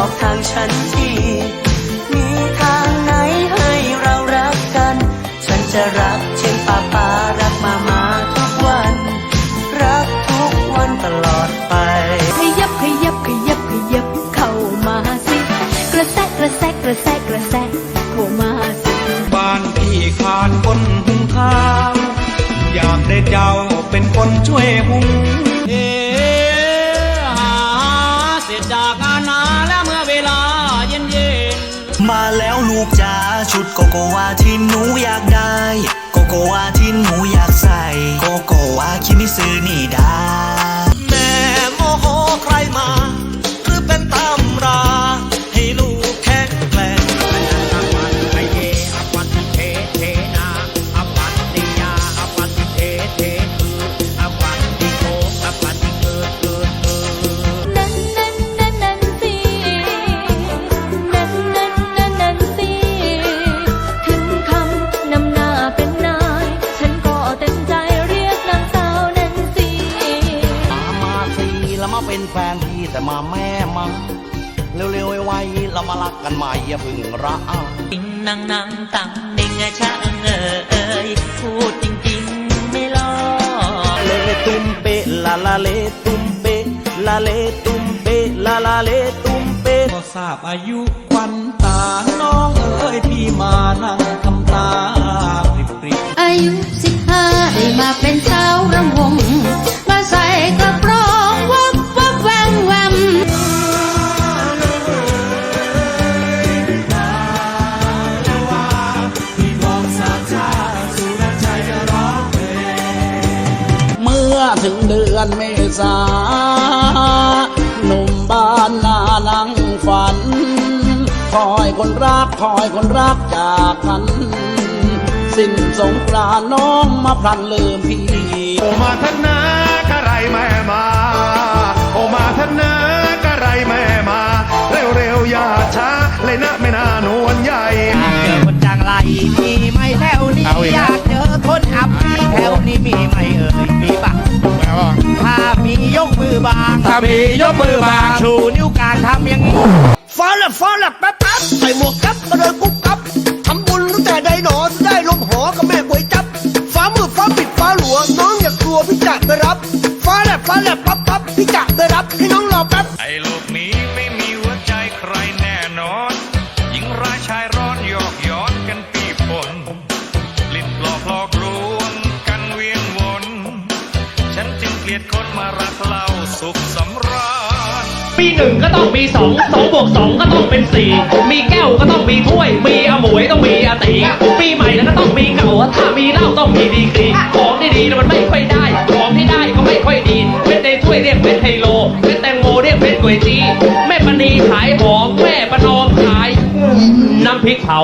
บอกทางฉันทีมีทางไหนให้เรารักกัน ฉันจะรักเช่นป้าป้ารักมามาทุกวัน รักทุกวันตลอดไป ขยับขยับขยับขยับเข้ามาสิ กระแซกกระแซกกระแซกกระแซกเข้ามาสิ บ้านพี่ขาดคนหุงข้าวอยากได้เจ้าเป็นคนช่วยหุง แล้วลูกจ๋าชุดโกโกวาที่หนูอยากได้ โกโกวาที่หนูอยากใส่ โกโกวาคิมิซึนี่ดาแม่โมโหใครมา แต่มาแม่มาเร็วๆไวๆเรามารักกันใหม่อย่าเพึ่งระอาติงนังนังตังนิงชะเออเอยพูดจริงๆไม่ล้อเลตุ้มเปะลาลาเลตุ้มเปะลาเลตุ้มเปะลาลาเลตุ้มเปะก็ทราบอายุควันตาน้องเอ๋ยพี่ ถึงเดือนเมษาหนุ่มบ้านนานังฝัน คอยคนรักคอยคนรักจากพัน สิ้นสงกรานต์น้องมาพลันลืมพี่โอมาทนากะไรแม่มาโอมาทนากะไรแม่มา เร็วๆอย่าช้าเลยนะไม่นานวลใหญ่เจอคนจังไรมีไหมแถวนี้อยากเจอคนอับมีแถวนี้มีไหม อบางถ้ามียกมือบางชูนิ้วกลางทำอย่างนี้ฟ้าแลบฟ้าแลบแป๊บแป๊บใส่หมวกก๊บมาเดินกุ๊บกับทำบุญตั้งแต่ใดหนอจะได้ลมหอกับแม่ก๋วยจับ ฟ้ามืดฟ้าปิดฟ้าหลวงน้องอย่ากลัวพี่จะไปรับ ฟ้าแลบฟ้าแลบปั๊บปั๊บพี่จะไปรับให้น้องรอแป๊บ กียดคนมารักเล่าสุขสำราญปีหนึ่งก็ต้องมีสองสองบวกสองก็ต้องเป็นสี่มีแก้วก็ต้องมีถ้วย มีอาหมวยต้องมีอาตีปีใหม่แล้วก็ต้องมีเก่าถ้ามีเหล้าต้องมีดีกรีของดีๆน่มันไม่ค่อยได้ ของที่ได้ก็ไม่ค่อยดีเม็ดในถ้วยเรียกเม็ดไฮโลเม็ดแตงโมเรียกเม็ดก๋วยจีแม่ปณีขายหอมแม่ประนอมขายน้ำพริกเผา